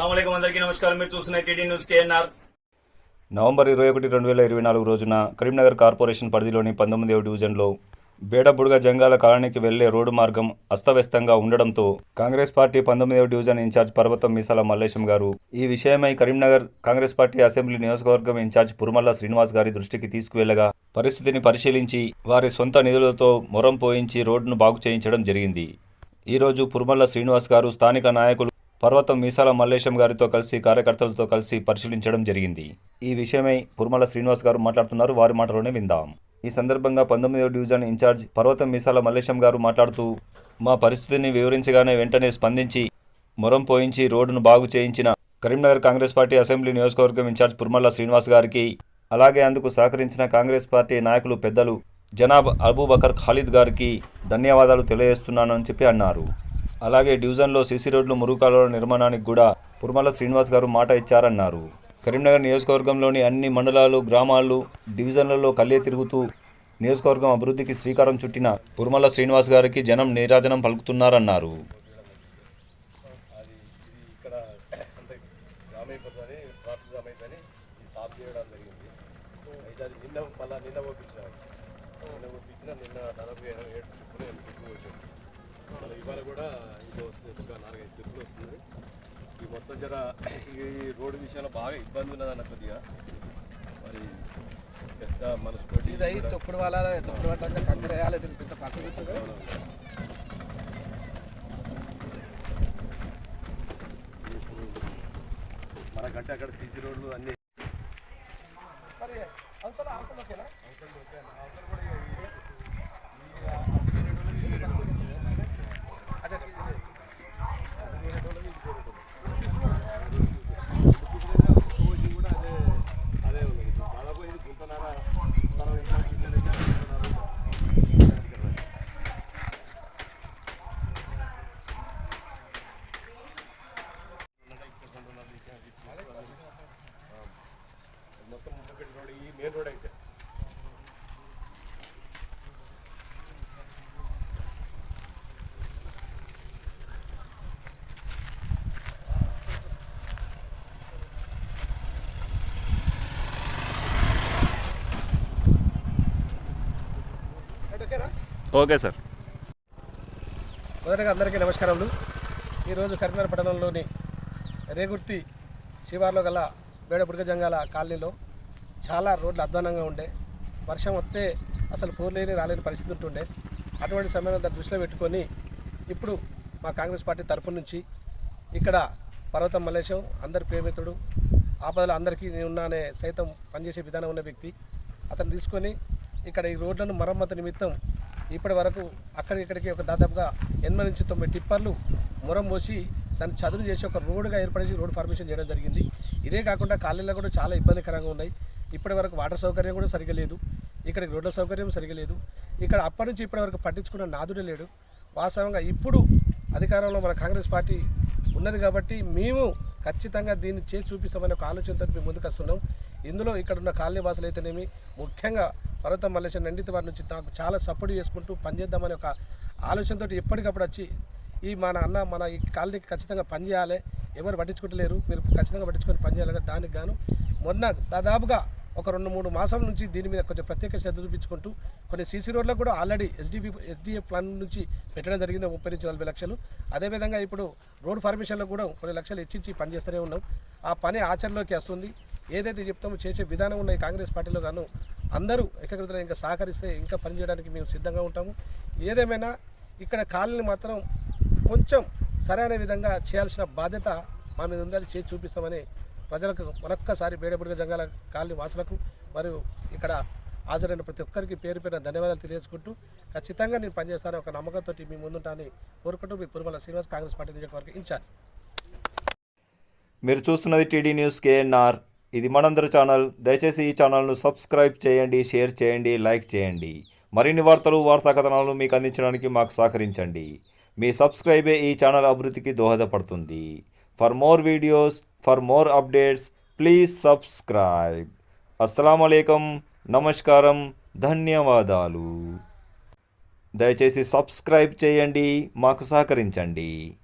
నమస్కారం. మీరు చూస్తున్న టీడీ న్యూస్ కేఎన్ఆర్. నవంబర్ ఇరవై ఒకటి రెండు వేల ఇరవై నాలుగు రోజున కరీంనగర్ కార్పొరేషన్ పరిధిలోని పంతొమ్మిదవ డివిజన్లో బేడబుడుగ జంగాల కాలనీకి వెళ్ళే రోడ్డు మార్గం అస్తవ్యస్తంగా ఉండడంతో కాంగ్రెస్ పార్టీ పంతొమ్మిదవ డివిజన్ ఇన్ఛార్జ్ పర్వతం మీసాల మల్లేశం గారు ఈ విషయమై కరీంనగర్ కాంగ్రెస్ పార్టీ అసెంబ్లీ నియోజకవర్గం ఇన్ఛార్జ్ పురుమల్ల శ్రీనివాస్ గారి దృష్టికి తీసుకువెళ్ళగా పరిస్థితిని పరిశీలించి వారి సొంత నిధులతో మొరం పోయించి రోడ్డును బాగు చేయించడం జరిగింది. ఈరోజు పురుమల్ల శ్రీనివాస్ గారు స్థానిక నాయకులు పర్వతం మీసాల మల్లేశం గారితో కలిసి కార్యకర్తలతో కలిసి పరిశీలించడం జరిగింది. ఈ విషయమై పుర్మల శ్రీనివాస్ గారు మాట్లాడుతున్నారు. వారి మాటలోనే విందాం. ఈ సందర్భంగా పంతొమ్మిదవ డివిజన్ ఇన్ఛార్జ్ పర్వతం మీసాల మల్లేశం గారు మాట్లాడుతూ మా పరిస్థితిని వివరించగానే వెంటనే స్పందించి మొరం పోయించి రోడ్డును బాగు చేయించిన కరీంనగర్ కాంగ్రెస్ పార్టీ అసెంబ్లీ నియోజకవర్గం ఇన్ఛార్జ్ పుర్మల్ల శ్రీనివాస్ గారికి అలాగే అందుకు సహకరించిన కాంగ్రెస్ పార్టీ నాయకులు పెద్దలు జనాబ్ అబూబకర్ ఖాలిద్ గారికి ధన్యవాదాలు తెలియజేస్తున్నానని చెప్పి అన్నారు. అలాగే డివిజన్లో సీసీ రోడ్లు మురుగుకాలువల నిర్మాణానికి కూడా పురుమల శ్రీనివాస్ గారు మాట ఇచ్చారన్నారు కరీంనగర్ నియోజకవర్గంలోని అన్ని మండలాలు గ్రామాలు డివిజన్లలో కళ్ళే తిరుగుతూ నియోజకవర్గం అభివృద్ధికి శ్రీకారం చుట్టిన పురుమల శ్రీనివాస్ గారికి జనం నీరాజనం పలుకుతున్నారన్నారు నిన్న నిన్న నిన్న మళ్ళీ ఇవాళ కూడా ఇది వస్తుంది ఒక నాలుగైదు ట్రిప్పులు వస్తుంది ఈ మొత్తం జర ఈ రోడ్డు విషయంలో బాగా ఇబ్బంది ఉన్నదన్న కొద్దిగా. మరి పెద్ద మనసు ఇది అయి తొక్కుడు వాళ్ళ తొక్కుడు పట్టాక కంకర వేయాలి పెద్ద ఇస్తుంది మనకంటే అక్కడ సీసీ రోడ్లు అన్ని మరి అవతల అవతలకేనా అదే ఇది. కూడా అదే అదే ఉన్నది దాదాపు ఇది గుంతనార స్థలం ఇంకా ఇట్లా దగ్గర గుంతనార మొత్తం ముప్పటి రోడ్ ఈ మెయిన్ రోడ్ అయితే. Okay sir. మొదటగా అందరికీ నమస్కారములు. ఈరోజు కరీంనగర్ పట్టణంలోని రేగుర్తి శివార్లో గల బేడబుడగ జంగాల కాలనీలో చాలా రోడ్లు అధ్వానంగా ఉండే. వర్షం వస్తే అసలు పోలేని రాలేని పరిస్థితి ఉంటుండే. అటువంటి సమయంలో దాన్ని దృష్టిలో పెట్టుకొని ఇప్పుడు మా కాంగ్రెస్ పార్టీ తరపు నుంచి ఇక్కడ పర్వతం మల్లేశం అందరి ప్రేమితుడు ఆపదలు అందరికీ నేను ఉన్నానే సైతం పనిచేసే విధానం ఉన్న వ్యక్తి. అతను తీసుకొని ఇక్కడ ఈ రోడ్లను మరమ్మతు నిమిత్తం ఇప్పటి వరకు అక్కడిక్కడికి ఒక దాదాపుగా ఎనిమిది నుంచి తొమ్మిది టిప్పర్లు మురం పోసి దాన్ని చదును చేసి ఒక రోడ్డుగా ఏర్పడేసి రోడ్ ఫార్మేషన్ చేయడం జరిగింది. ఇదే కాకుండా కాలనీలో కూడా చాలా ఇబ్బందికరంగా ఉన్నాయి. ఇప్పటి వరకు వాటర్ సౌకర్యం కూడా సరిగా లేదు. ఇక్కడికి రోడ్ల సౌకర్యం సరిగా లేదు. ఇక్కడ అప్పటి నుంచి ఇప్పటి వరకు పట్టించుకున్న నాదుడే లేడు. వాస్తవంగా ఇప్పుడు అధికారంలో మన కాంగ్రెస్ పార్టీ ఉన్నది కాబట్టి మేము ఖచ్చితంగా దీన్ని చేసి చూపిస్తామనే ఒక ఆలోచనతో మేము ముందుకొస్తున్నాం ఇందులో ఇక్కడ ఉన్న కాలనీ వాసులు అయితేనేమి ముఖ్యంగా పర్వతం మల్లేశ్వర నండిత వారి నుంచి నాకు చాలా సపోర్ట్ చేసుకుంటూ పనిచేద్దామనే ఒక ఆలోచనతో ఎప్పటికప్పుడు వచ్చి ఈ మన అన్న మన ఈ కాలనీకి ఖచ్చితంగా పనిచేయాలి ఎవరు పట్టించుకుంటలేరు మీరు ఖచ్చితంగా పట్టించుకొని పనిచేయాలంటే దానికి గాను మొన్న దాదాపుగా ఒక రెండు మూడు మాసం నుంచి దీని మీద కొంచెం ప్రత్యేక శ్రద్ధ చూపించుకుంటూ కొన్ని సీసీ రోడ్లకు కూడా ఆల్రెడీ ఎస్డిపి ఎస్డిఎఫ్ ప్లాన్ నుంచి పెట్టడం జరిగింది ముప్పై నుంచి నలభై లక్షలు. అదేవిధంగా ఇప్పుడు రోడ్ ఫార్మేషన్లో కూడా కొన్ని లక్షలు ఇచ్చించి పనిచేస్తూనే ఉన్నాం. ఆ పని ఆచరణలోకి వస్తుంది. ఏదైతే చెప్తామో చేసే విధానం ఉన్నాయి కాంగ్రెస్ పార్టీలో గాను అందరూ ఏకగ్రతలో ఇంకా సహకరిస్తే ఇంకా పనిచేయడానికి మేము సిద్ధంగా ఉంటాము. ఏదేమైనా ఇక్కడ కాలనీ మాత్రం కొంచెం సరైన విధంగా చేయాల్సిన బాధ్యత మా మీద ఉందని చేసి చూపిస్తామని ప్రజలకు మరొక్కసారి బేడబుడిగ జంగాల కాలనీ వాసులకు మరియు ఇక్కడ హాజరైన ప్రతి ఒక్కరికి పేరు పేరున ధన్యవాదాలు తెలియజేసుకుంటూ ఖచ్చితంగా నేను పనిచేస్తాను ఒక నమ్మకంతో మీ ముందుంటానని కోరుకుంటూ మీ పురుమల శ్రీనివాస్ కాంగ్రెస్ పార్టీ నియోజకవర్గ ఇన్ఛార్జ్. మీరు చూస్తున్నది టీడీ న్యూస్ కేఎన్ఆర్. ఇది మనందరి ఛానల్. దయచేసి ఈ ఛానల్ను సబ్స్క్రైబ్ చేయండి షేర్ చేయండి లైక్ చేయండి. మరిన్ని వార్తలు వార్తా కథనాలు మీకు అందించడానికి మాకు సహకరించండి. మీ సబ్స్క్రైబే ఈ ఛానల్ అభివృద్ధికి దోహదపడుతుంది. For more videos for more updates please subscribe అస్సలం అయికం నమస్కారం ధన్యవాదాలు దయచేసి సబ్స్క్రైబ్ చేయండి మాకు సహకరించండి.